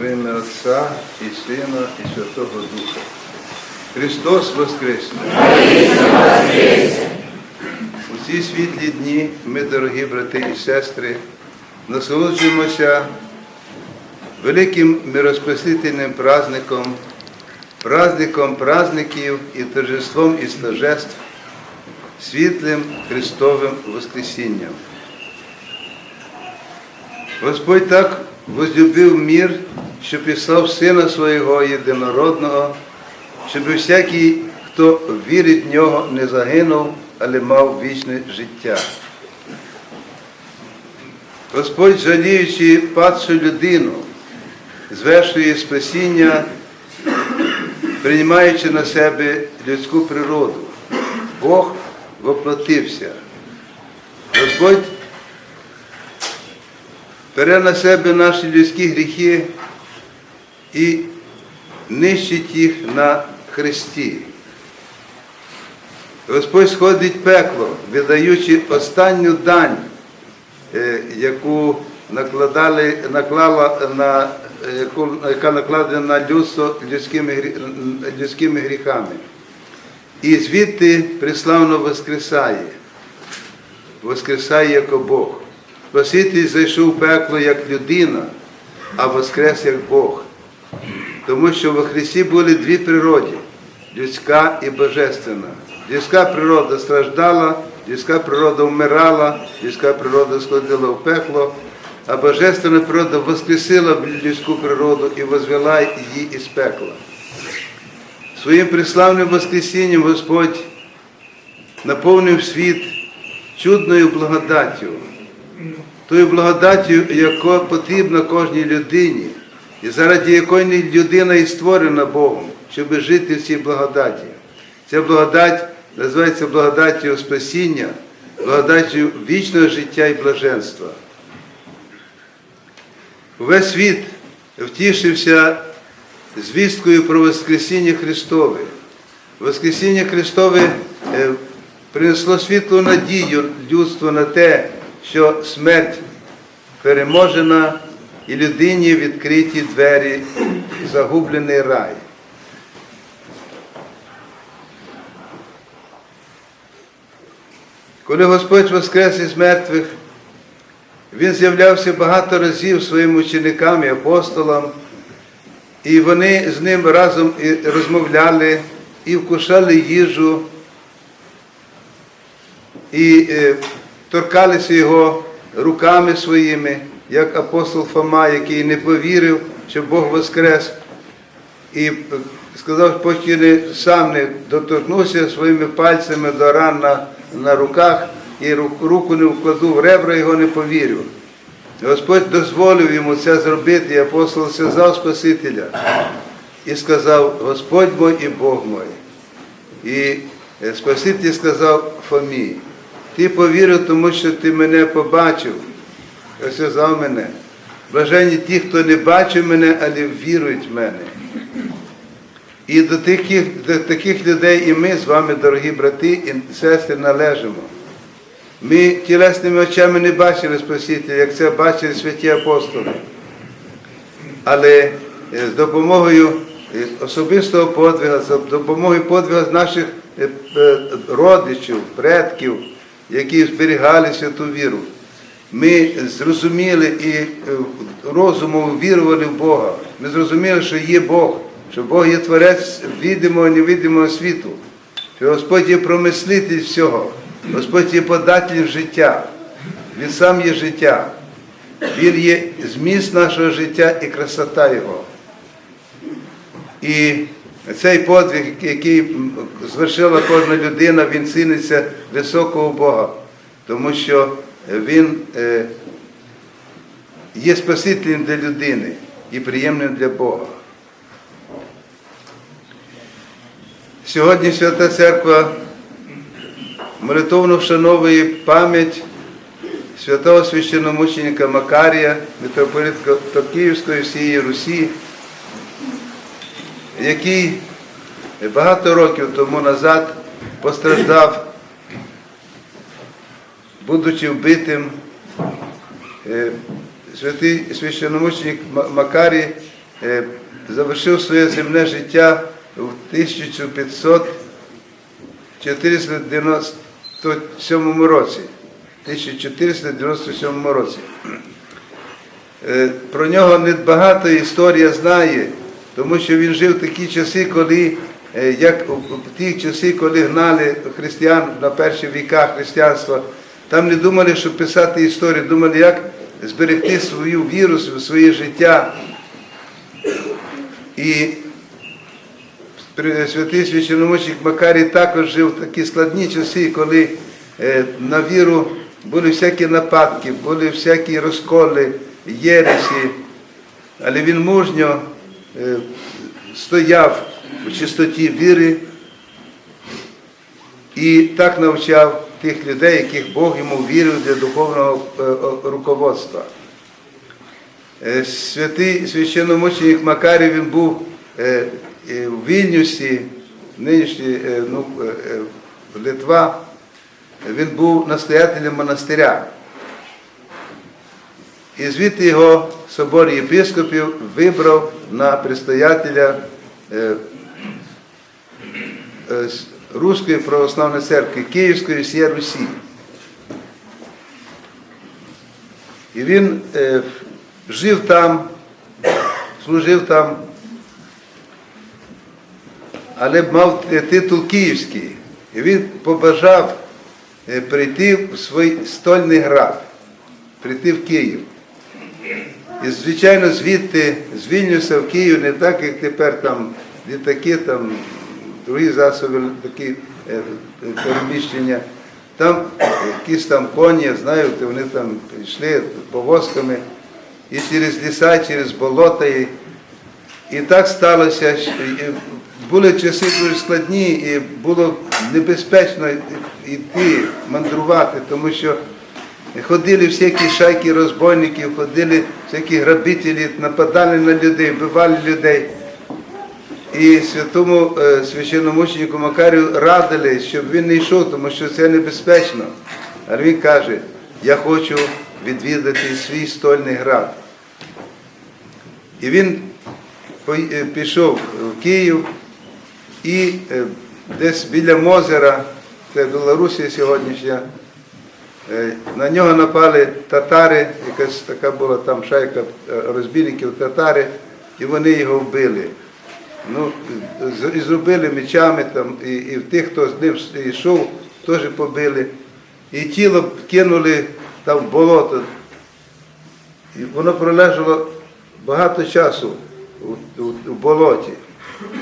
В ім'я Отця і Сина, і Святого Духа. Христос Воскресне! У ці світлі дні ми, дорогі брати і сестри, насолоджуємося великим мироспасительним праздником, праздником праздників і торжеством і стожеств, світлим Христовим Воскресінням. Господь так возлюбив мір, що післав Сина Свого єдинородного, щоб всякий, хто вірить в нього, не загинув, але мав вічне життя. Господь, жаліючи падшу людину, звершує спасіння, приймаючи на себе людську природу. Бог воплотився. Господь бере на себе наші людські гріхи і нищить їх на хресті. Господь сходить пекло, видаючи останню дань, е, яку накладали, наклала на, е, яка накладена на людство людськими, людськими гріхами. І звідти приславно воскресає, воскресає як Бог. Спаситель зайшов в пекло як людина, а воскрес як Бог. Тому що во Христі були дві природи людська і божественна. Людська природа страждала, людська природа вмирала, людська природа сходила в пекло, а божественна природа воскресила людську природу і возвела її із пекла. Своїм преславним Воскресінням Господь наповнив світ чудною благодаттю, тою благодаттю, яка потрібна кожній людині, і заради якої людина і створена Богом, щоб жити в цій благодаті. Ця благодать називається благодаттю спасіння, благодаттю вічного життя і блаженства. Увесь світ втішився звісткою про Воскресіння Христове. Воскресіння Христове е, принесло світлу надію людству на те, що смерть переможена і людині відкриті двері загублений рай. Коли Господь воскрес із мертвих, Він з'являвся багато разів своїм ученикам і апостолам, і вони з ним разом і розмовляли, і вкушали їжу, і е, торкалися його руками своїми, як апостол Фома, який не повірив, що Бог воскрес, і сказав, поки не сам не доторкнувся своїми пальцями до ран на, на руках і руку не вкладу в ребра, його не повірив. Господь дозволив йому це зробити, і апостол сказав Спасителя і сказав, Господь мой і Бог мой. І Спаситель сказав Фомі, ти повірив, тому що ти мене побачив. Ось сказав мене. Блаженні ті, хто не бачив мене, але вірують в мене. І до таких, до таких людей і ми з вами, дорогі брати і сестри, належимо. Ми тілесними очами не бачили Спасителя, як це бачили святі апостоли. Але е, з допомогою е, особистого подвига, за допомогою подвига наших е, родичів, предків, які зберігали святу віру, ми зрозуміли і е, розумом вірували в Бога. Ми зрозуміли, що є Бог, що Бог є творець відомого і невидимого світу, що Господь є промислитель всього, Господь є податель життя, Він сам є життя. Він є зміст нашого життя і красота Його. І цей подвиг, який звершила кожна людина, він ціниться високого Бога, тому що він е, є спасителем для людини і приємним для Бога. Сьогодні Свята Церква молитовно вшановує пам'ять святого священномученика Макарія, митрополитка Київської всієї Русі, який багато років тому назад постраждав, будучи вбитим. Е, Святий священномученик Ма- Макарій е, завершив своє земне життя в 1500 497 році. 1497 році. Е, Про нього небагато історія знає, тому що він жив в такі часи, коли, як у ті часи, коли гнали християн на перші віка християнства, там не думали, що писати історію, думали, як зберегти свою віру, своє життя. І святий священомучник Макарій також жив в такі складні часи, коли е, на віру були всякі нападки, були всякі розколи, єресі, але він мужньо е, стояв у чистоті віри і так навчав тих людей, яких Бог йому вірив для духовного е, руководства. Е, Святий священномученик Макарій він був е, в Вільнюсі, нинішній ну, Литва, він був настоятелем монастиря. І звідти його собор єпископів вибрав на предстоятеля Руської православної церкви Київської всієї Русі. І він е, жив там, служив там, але мав е, титул Київський. І він побажав е, прийти в свій стольний град, прийти в Київ. І, звичайно, звідти звільнився в Київ не так, як тепер там літаки, там другі засоби такі е, переміщення. Там якісь там коні, то вони там йшли повозками і через ліса, і через болота. І, і так сталося, що були часи дуже складні, і було небезпечно йти, мандрувати, тому що ходили всякі шайки розбойників, ходили всякі грабителі, нападали на людей, вбивали людей. І святому е, священномученику Макарію радили, щоб він не йшов, тому що це небезпечно. Але він каже, я хочу відвідати свій стольний град. І він е, пішов в Київ і е, десь біля Мозера, це Білорусія сьогоднішня, на нього напали татари, якась така була там шайка розбійників татари, і вони його вбили. Ну, і зробили мечами там, і, і тих, хто з ним йшов, теж побили. І тіло кинули там в болото. І воно пролежало багато часу у, у, у болоті.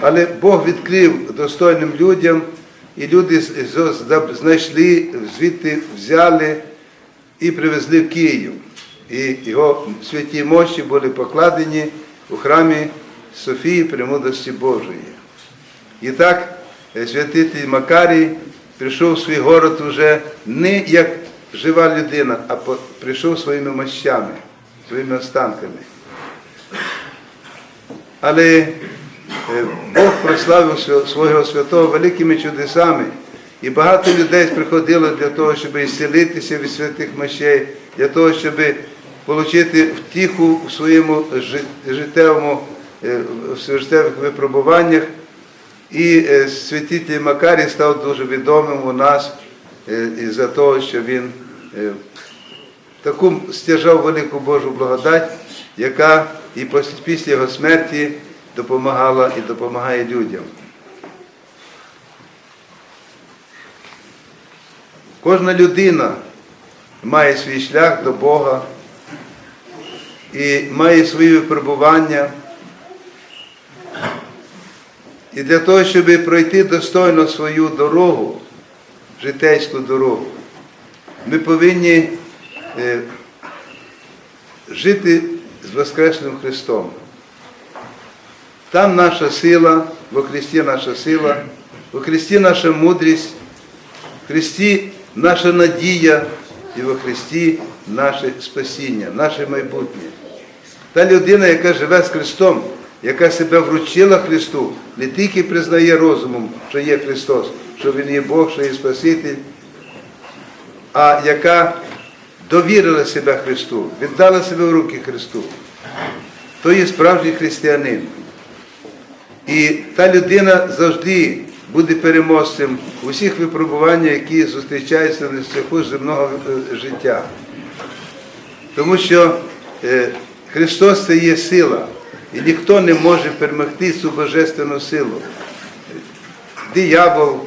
Але Бог відкрив достойним людям, і люди знайшли, звідти взяли і привезли в Київ. І його святі мощі були покладені у храмі Софії Премудрості Божої. І так е, святитель Макарій прийшов в свій город уже не як жива людина, а прийшов своїми мощами, своїми останками. Але е, Бог прославив свого святого великими чудесами. І багато людей приходило для того, щоб ісцілитися від святих мощей, для того, щоб отримати втіху в своєму життєвому, в життєвих випробуваннях. І е, святитель Макарій став дуже відомим у нас е, із-за того, що він е, таку стяжав велику Божу благодать, яка і після його смерті допомагала і допомагає людям. Кожна людина має свій шлях до Бога і має свої випробування. І для того, щоб пройти достойно свою дорогу, житейську дорогу, ми повинні е, жити з Воскресним Христом. Там наша сила, во Христі наша сила, во Христі наша мудрість, в Христі наша надія і во Христі наше спасіння, наше майбутнє. Та людина, яка живе з Христом, яка себе вручила Христу, не тільки признає розумом, що є Христос, що Він є Бог, що є Спаситель, а яка довірила себе Христу, віддала себе в руки Христу. то є справжній християнин. І та людина завжди буде переможцем у всіх випробуваннях, які зустрічаються на шляху земного е, життя. Тому що е, Христос це є сила, і ніхто не може перемогти цю божественну силу. Диявол,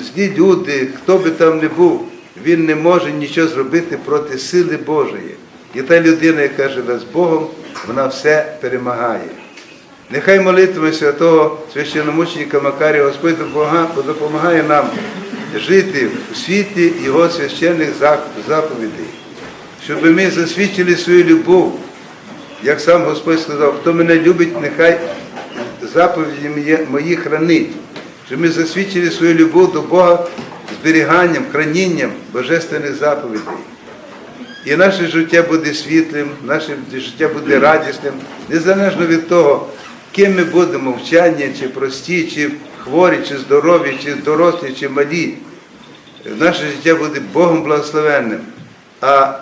злі люди, хто би там не був, він не може нічого зробити проти сили Божої. І та людина, яка живе з Богом, вона все перемагає. Нехай молитвами святого священномученика Макарія Господь допомагає, нам жити у світлі Його священних заповідей, щоб ми засвідчили свою любов, як сам Господь сказав, хто мене любить, нехай заповіді мої- хранить, щоб ми засвідчили свою любов до Бога зберіганням, хранінням божественних заповідей. І наше життя буде світлим, наше життя буде радісним, незалежно від того, ким ми будемо, вчені, чи прості, чи хворі, чи здорові, чи дорослі, чи малі. Наше життя буде Богом благословенним. А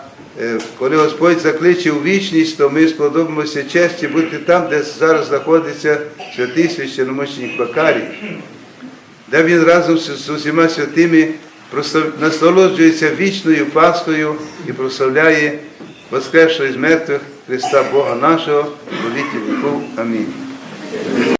коли Господь закличе у вічність, то ми сподобаємося честі бути там, де зараз знаходиться святий священомученик Бакарій, де він разом з, усіма святими насолоджується вічною Пасхою і прославляє Воскресшого із мертвих Христа Бога нашого, віки віков. Амінь.